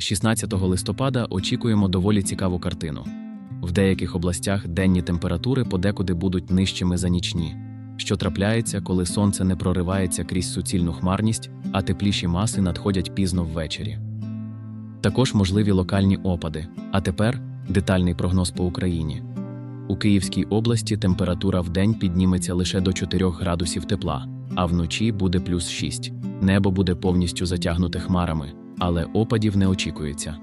16 листопада очікуємо доволі цікаву картину. В деяких областях денні температури подекуди будуть нижчими за нічні, що трапляється, коли сонце не проривається крізь суцільну хмарність, а тепліші маси надходять пізно ввечері. Також можливі локальні опади. А тепер детальний прогноз по Україні. У Київській області температура вдень підніметься лише до 4 градусів тепла, а вночі буде плюс 6. Небо буде повністю затягнуте хмарами, але опадів не очікується.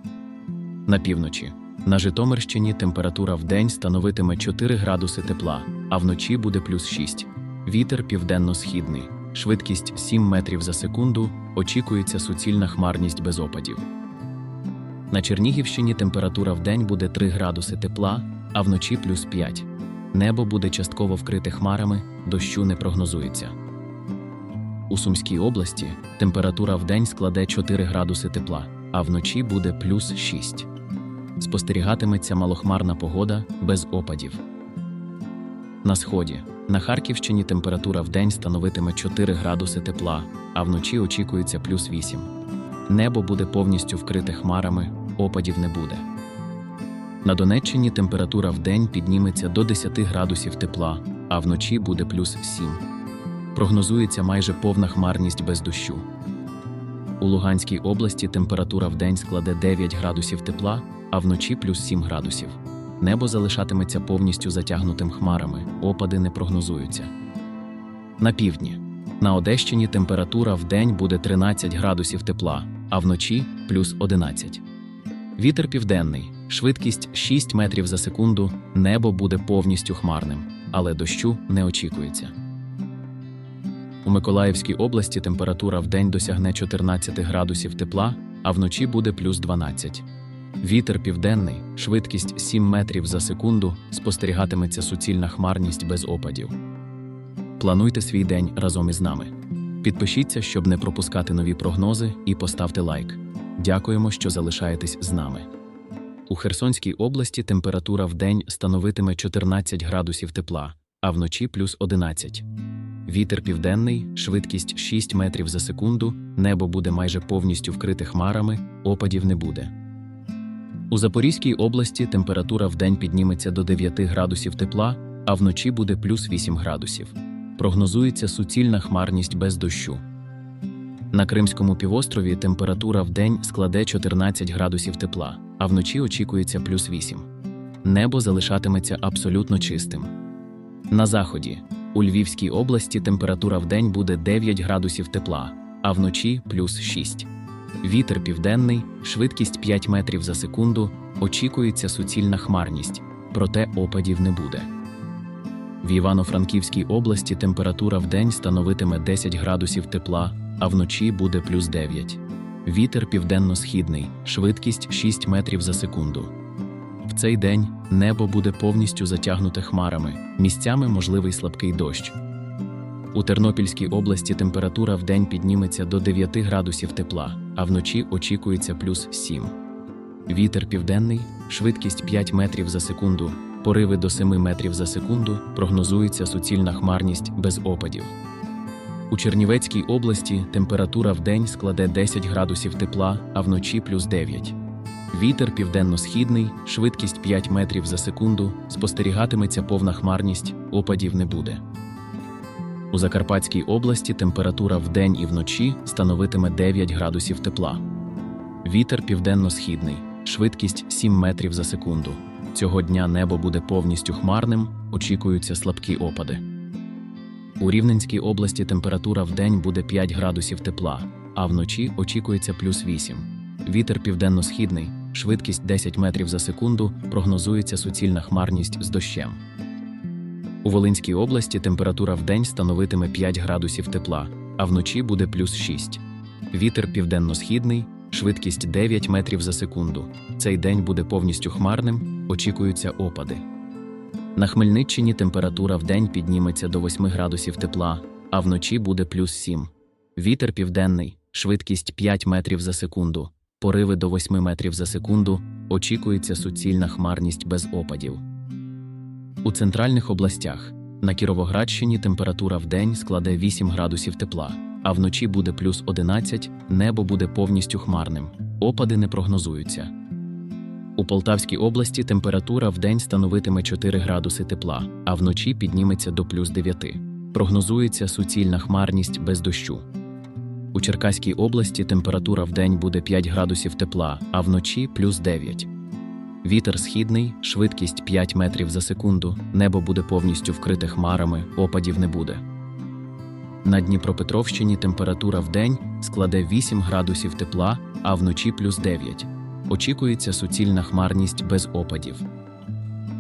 На півночі. На Житомирщині температура вдень становитиме 4 градуси тепла, а вночі буде плюс 6. Вітер південно-східний, швидкість 7 метрів за секунду, очікується суцільна хмарність без опадів. На Чернігівщині температура вдень буде 3 градуси тепла, а вночі плюс 5. Небо буде частково вкрите хмарами, дощу не прогнозується. У Сумській області температура вдень складе 4 градуси тепла, а вночі буде плюс 6. Спостерігатиметься малохмарна погода без опадів. На сході на Харківщині температура вдень становитиме 4 градуси тепла, а вночі очікується плюс 8. Небо буде повністю вкрите хмарами, опадів не буде. На Донеччині температура вдень підніметься до 10 градусів тепла, а вночі буде плюс 7. Прогнозується майже повна хмарність без дощу. У Луганській області температура вдень складе 9 градусів тепла, а вночі плюс 7 градусів. Небо залишатиметься повністю затягнутим хмарами, опади не прогнозуються. На півдні. На Одещині температура вдень буде 13 градусів тепла, а вночі плюс 11. Вітер південний, швидкість 6 метрів за секунду, небо буде повністю хмарним, але дощу не очікується. У Миколаївській області температура вдень досягне 14 градусів тепла, а вночі буде плюс 12. Вітер південний, швидкість 7 метрів за секунду, спостерігатиметься суцільна хмарність без опадів. Плануйте свій день разом із нами. Підпишіться, щоб не пропускати нові прогнози, і поставте лайк. Дякуємо, що залишаєтесь з нами. У Херсонській області температура вдень становитиме 14 градусів тепла, а вночі плюс 11. Вітер південний, швидкість 6 метрів за секунду, небо буде майже повністю вкрите хмарами, опадів не буде. У Запорізькій області температура вдень підніметься до 9 градусів тепла, а вночі буде плюс 8 градусів. Прогнозується суцільна хмарність без дощу. На Кримському півострові температура вдень складе 14 градусів тепла, а вночі очікується плюс 8. Небо залишатиметься абсолютно чистим. На заході у Львівській області температура вдень буде 9 градусів тепла, а вночі плюс 6. Вітер південний, швидкість 5 метрів за секунду, очікується суцільна хмарність, проте опадів не буде. В Івано-Франківській області температура вдень становитиме 10 градусів тепла, а вночі буде плюс 9. Вітер південно-східний, швидкість 6 метрів за секунду. В цей день небо буде повністю затягнуте хмарами, місцями можливий слабкий дощ. У Тернопільській області температура вдень підніметься до 9 градусів тепла, а вночі очікується плюс 7. Вітер південний, швидкість 5 метрів за секунду, пориви до 7 метрів за секунду, прогнозується суцільна хмарність без опадів. У Чернівецькій області температура вдень складе 10 градусів тепла, а вночі плюс 9. Вітер південно-східний, швидкість 5 метрів за секунду, спостерігатиметься повна хмарність, опадів не буде. У Закарпатській області температура вдень і вночі становитиме 9 градусів тепла. Вітер південно-східний, швидкість 7 метрів за секунду. Цього дня небо буде повністю хмарним, очікуються слабкі опади. У Рівненській області температура вдень буде 5 градусів тепла, а вночі очікується плюс 8. Вітер південно-східний, швидкість 10 метрів за секунду, прогнозується суцільна хмарність з дощем. У Волинській області температура вдень становитиме 5 градусів тепла, а вночі буде плюс 6. Вітер південно-східний, швидкість 9 метрів за секунду. Цей день буде повністю хмарним, очікуються опади. На Хмельниччині температура вдень підніметься до 8 градусів тепла, а вночі буде плюс 7. Вітер південний, швидкість 5 метрів за секунду, пориви до 8 метрів за секунду, очікується суцільна хмарність без опадів. У центральних областях на Кіровоградщині температура вдень складе 8 градусів тепла, а вночі буде плюс 11, небо буде повністю хмарним. Опади не прогнозуються. У Полтавській області температура вдень становитиме 4 градуси тепла, а вночі підніметься до плюс 9. Прогнозується суцільна хмарність без дощу. У Черкаській області температура вдень буде 5 градусів тепла, а вночі плюс 9. Вітер східний, швидкість 5 метрів за секунду, небо буде повністю вкрите хмарами, опадів не буде. На Дніпропетровщині температура вдень складе 8 градусів тепла, а вночі плюс 9. Очікується суцільна хмарність без опадів.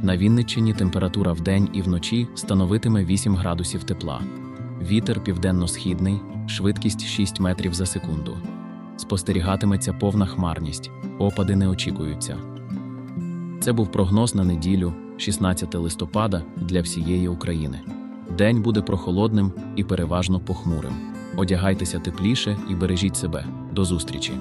На Вінниччині температура вдень і вночі становитиме 8 градусів тепла. Вітер південно-східний, швидкість 6 метрів за секунду. Спостерігатиметься повна хмарність, опади не очікуються. Це був прогноз на неділю, 16 листопада, для всієї України. День буде прохолодним і переважно похмурим. Одягайтеся тепліше і бережіть себе. До зустрічі!